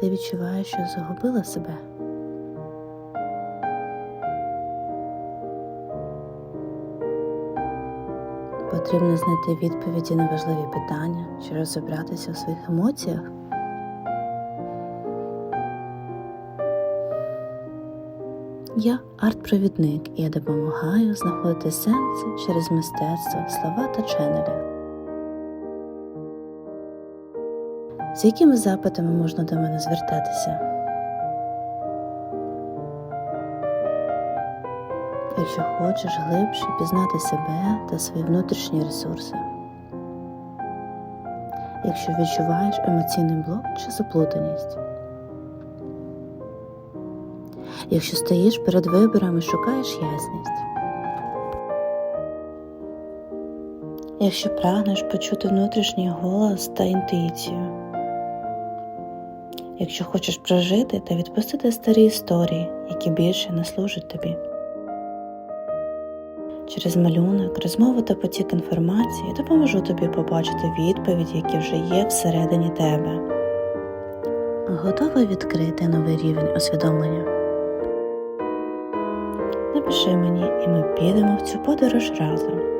ти відчуваєш, що загубила себе. Потрібно знайти відповіді на важливі питання чи розібратися у своїх емоціях. Я арт-провідник і я допомагаю знаходити сенси через мистецтво, слова та ченнелі. З якими запитами можна до мене звертатися? Якщо хочеш глибше пізнати себе та свої внутрішні ресурси. Якщо відчуваєш емоційний блок чи заплутаність. Якщо стоїш перед виборами, шукаєш ясність. Якщо прагнеш почути внутрішній голос та інтуїцію. Якщо хочеш прожити та відпустити старі історії, які більше не служать тобі. Через малюнок, розмову та потік інформації допоможу тобі побачити відповіді, які вже є всередині тебе. Готова відкрити новий рівень усвідомлення? Напиши мені, і ми підемо в цю подорож разом.